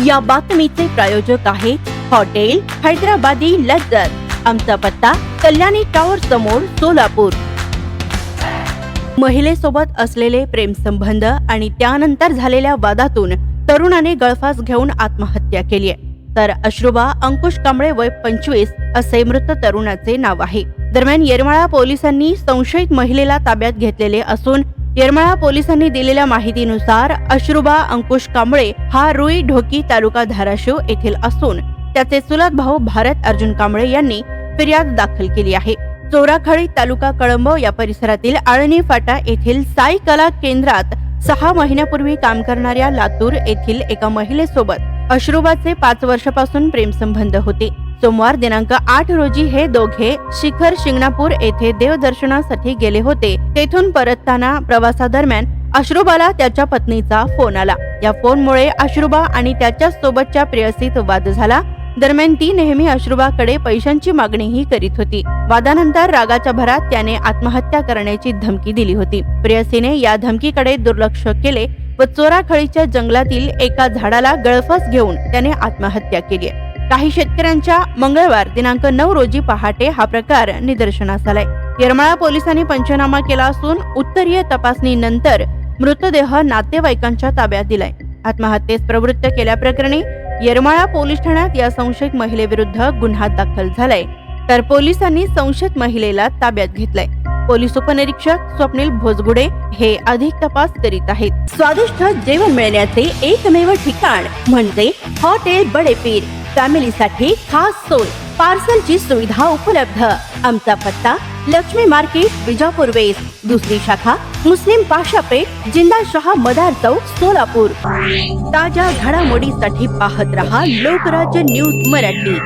या बातमीचे प्रायोजक आहे हॉटेल हैदराबादी लज्जत आमचा पत्ता कल्याणी टॉवर समोर सोलापूर. महिलेसोबत असलेले प्रेमसंबंध आणि त्यानंतर झालेल्या वादातून तरुणाने गळफास घेऊन आत्महत्या केली आहे. तर अश्रुबा अंकुश कांबळे वय पंचवीस असे मृत तरुणाचे नाव आहे. दरम्यान येरमाळा पोलिसांनी संशयित महिलेला ताब्यात घेतलेले असून येरमाळा पोलिसांनी दिलेल्या माहितीनुसार अश्रुबा अंकुश कांबळे हा रुई ढोकी तालुका धाराशिव येथील असून त्याचे चुलत भाऊ भारत अर्जुन कांबळे यांनी फिर्याद दाखल केली आहे. चोराखळी तालुका कळंब या परिसरातील आळणी फाटा येथील साई कला केंद्रात सहा महिन्यापूर्वी काम करणाऱ्या लातूर येथील एका महिलेसोबत अश्रुबाचे पाच वर्षापासून प्रेमसंबंध होते. सोमवार दिनांक आठ रोजी हे दोघे शिखर शिंगणापूर येथे देवदर्शनासाठी गेले होते. तेथून परतताना प्रवासादरम्यान अश्रुबाला त्याच्या पत्नीचा फोन आला. या फोनमुळे अश्रुबा आणि त्याच्या सोबतच्या प्रेयसीत वाद झाला. दरम्यान ती नेहमी अश्रुबाकडे पैशांची मागणीही करीत होती. वादानंतर रागाच्या भरात त्याने आत्महत्या करण्याची धमकी दिली होती. प्रेयसीने या धमकीकडे दुर्लक्ष केले. व चोराखळीच्या जंगलातील एका झाडाला गळफास घेऊन त्याने आत्महत्या केली आहे. काही शेतकऱ्यांच्या मंगळवार दिनांक नऊ रोजी पहाटे हा प्रकार निदर्शनास आलाय. येरमाळा पोलिसांनी पंचनामा केला असून उत्तरीय तपासणीनंतर मृतदेह नातेवाईकांच्या ताब्यात दिलाय. आत्महत्येस प्रवृत्त केल्याप्रकरणी येरमाळा पोलीस ठाण्यात या संशयित महिलेविरुद्ध गुन्हा दाखल झालाय. तर पोलिसांनी संशयित महिलेला ताब्यात घेतलाय. पोलीस उपनिरीक्षक स्वप्नील भोजगुडे हे अधिक तपास करीत आहेत. स्वादिष्ट जेवण मिळण्याचे एकमेव ठिकाण म्हणजे हॉटेल बडेपीर. फॅमिलीसाठी खास सोय पार्सलची सुविधा उपलब्ध. आमचा पत्ता लक्ष्मी मार्केट विजापूर वेस्ट दुसरी शाखा मुस्लिम पाशापेठ जिल्हा शहा मदार चौक सोलापूर. ताज्या घडामोडीसाठी पाहत रहा लोकराज्य न्यूज मराठी.